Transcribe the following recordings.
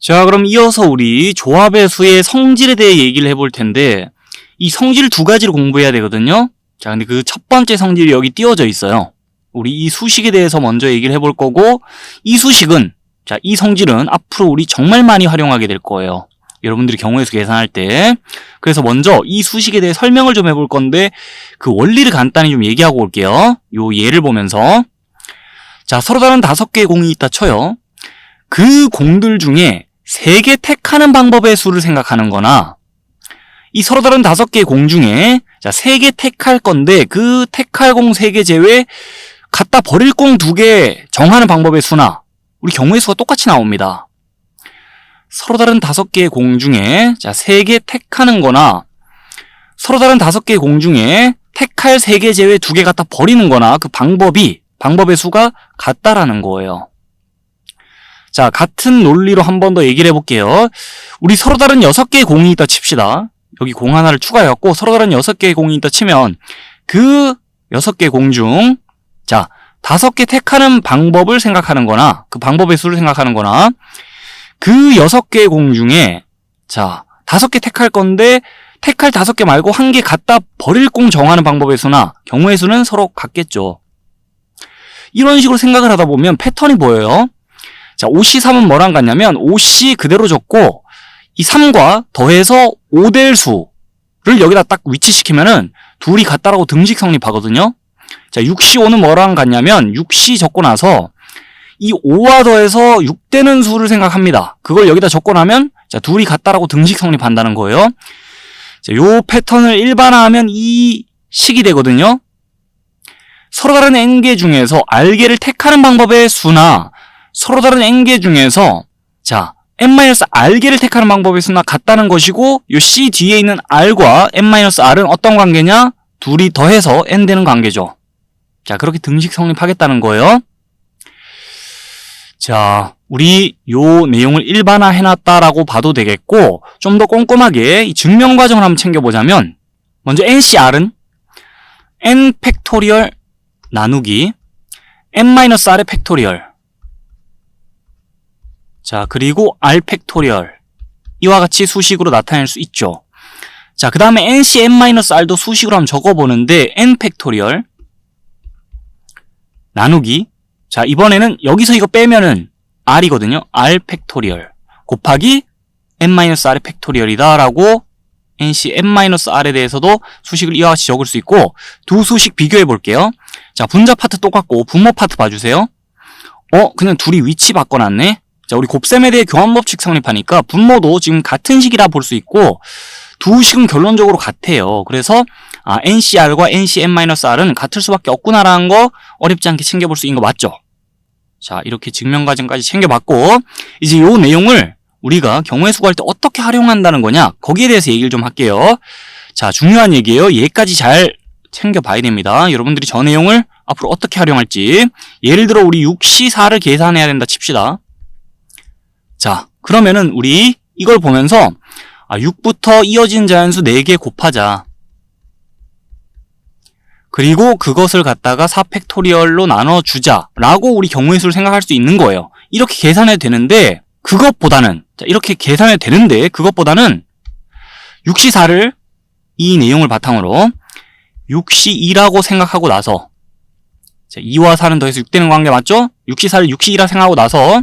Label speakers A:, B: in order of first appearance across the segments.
A: 자, 그럼 이어서 우리 조합의 수의 성질에 대해 얘기를 해볼 텐데, 이 성질 두 가지를 공부해야 되거든요. 자, 근데 그 첫 번째 성질이 여기 띄워져 있어요. 우리 이 수식에 대해서 먼저 얘기를 해볼 거고, 이 수식은, 자, 이 성질은 앞으로 우리 정말 많이 활용하게 될 거예요. 여러분들이 경우의 수 계산할 때. 그래서 먼저 이 수식에 대해 설명을 좀 해볼 건데, 그 원리를 간단히 좀 얘기하고 올게요. 요 예를 보면서. 자, 서로 다른 다섯 개의 공이 있다 쳐요. 그 공들 중에 세 개 택하는 방법의 수를 생각하는 거나 이 서로 다른 다섯 개의 공 중에 자, 세 개 택할 건데 그 택할 공 세 개 제외 갖다 버릴 공 두 개 정하는 방법의 수나 우리 경우의 수가 똑같이 나옵니다. 서로 다른 다섯 개의 공 중에 자, 세 개 택하는 거나 서로 다른 다섯 개의 공 중에 택할 세 개 제외 두 개 갖다 버리는 거나 그 방법이 방법의 수가 같다라는 거예요. 자, 같은 논리로 한 번 더 얘기를 해볼게요. 우리 서로 다른 여섯 개의 공이 있다 칩시다. 여기 공 하나를 추가해갖고 서로 다른 여섯 개의 공이 있다 치면 그 여섯 개공 중, 자, 다섯 개 택하는 방법을 생각하는 거나 그 방법의 수를 생각하는 거나 그 여섯 개의 공 중에, 자, 다섯 개 택할 건데 택할 다섯 개 말고 한개 갖다 버릴 공 정하는 방법의 수나 경우의 수는 서로 같겠죠. 이런 식으로 생각을 하다 보면 패턴이 보여요. 자, 5C 3은 뭐랑 같냐면 5C 그대로 적고 이 3과 더해서 5될 수를 여기다 딱 위치시키면은 둘이 같다라고 등식 성립하거든요. 자, 6C 5는 뭐랑 같냐면 6C 적고 나서 이 5와 더해서 6되는 수를 생각합니다. 그걸 여기다 적고 나면 자, 둘이 같다라고 등식 성립한다는 거예요. 자, 요 패턴을 일반화하면 이 식이 되거든요. 서로 다른 n개 중에서 r개를 택하는 방법의 수나 서로 다른 n개 중에서 자 n-r개를 택하는 방법의 수나 같다는 것이고 요 c 뒤에 있는 r과 n-r은 어떤 관계냐? 둘이 더해서 n 되는 관계죠. 자 그렇게 등식 성립하겠다는 거예요. 자 우리 요 내용을 일반화 해놨다라고 봐도 되겠고 좀 더 꼼꼼하게 이 증명 과정을 한번 챙겨보자면 먼저 ncr은 n 팩토리얼 나누기 n-r의 팩토리얼 자, 그리고 r 팩토리얼. 이와 같이 수식으로 나타낼 수 있죠. 자, 그 다음에 nc n-r도 수식으로 한번 적어보는데 n 팩토리얼 나누기 자, 이번에는 여기서 이거 빼면은 r이거든요. r 팩토리얼 곱하기 n-r의 팩토리얼이다 라고 nc n-r에 대해서도 수식을 이와 같이 적을 수 있고 두 수식 비교해 볼게요. 자, 분자 파트 똑같고 분모 파트 봐주세요. 어, 그냥 둘이 위치 바꿔놨네? 자, 우리 곱셈에 대해 교환법칙 성립하니까 분모도 지금 같은 식이라 볼 수 있고 두 식은 결론적으로 같아요. 그래서 아, NCR과 NCN-R은 같을 수밖에 없구나라는 거 어렵지 않게 챙겨볼 수 있는 거 맞죠? 자, 이렇게 증명 과정까지 챙겨봤고 이제 이 내용을 우리가 경우의 수구할 때 어떻게 활용한다는 거냐 거기에 대해서 얘기를 좀 할게요. 자, 중요한 얘기예요. 얘까지 잘 챙겨봐야 됩니다. 여러분들이 저 내용을 앞으로 어떻게 활용할지 예를 들어 우리 6C4를 계산해야 된다 칩시다. 자, 그러면은 우리 이걸 보면서 아, 6부터 이어진 자연수 4개 곱하자. 그리고 그것을 갖다가 4팩토리얼로 나눠주자. 라고 우리 경우의 수를 생각할 수 있는 거예요. 이렇게 계산해도 되는데, 그것보다는, 자, 이렇게 계산해도 되는데, 그것보다는 6C4를 이 내용을 바탕으로 6C2라고 생각하고 나서, 자, 2와 4는 더해서 6 되는 관계 맞죠? 6C4를 6C2라 생각하고 나서,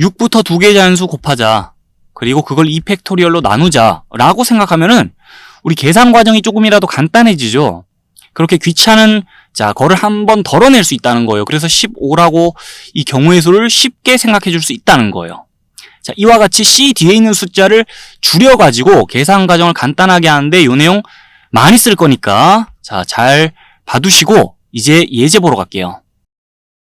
A: 6부터 두개 자연수 곱하자. 그리고 그걸 2팩토리얼로 나누자. 라고 생각하면은 우리 계산 과정이 조금이라도 간단해지죠. 그렇게 귀찮은 자, 거를 한 번 덜어낼 수 있다는 거예요. 그래서 15라고 이 경우의 수를 쉽게 생각해 줄 수 있다는 거예요. 자, 이와 같이 C 뒤에 있는 숫자를 줄여가지고 계산 과정을 간단하게 하는데 이 내용 많이 쓸 거니까 자, 잘 봐두시고 이제 예제 보러 갈게요.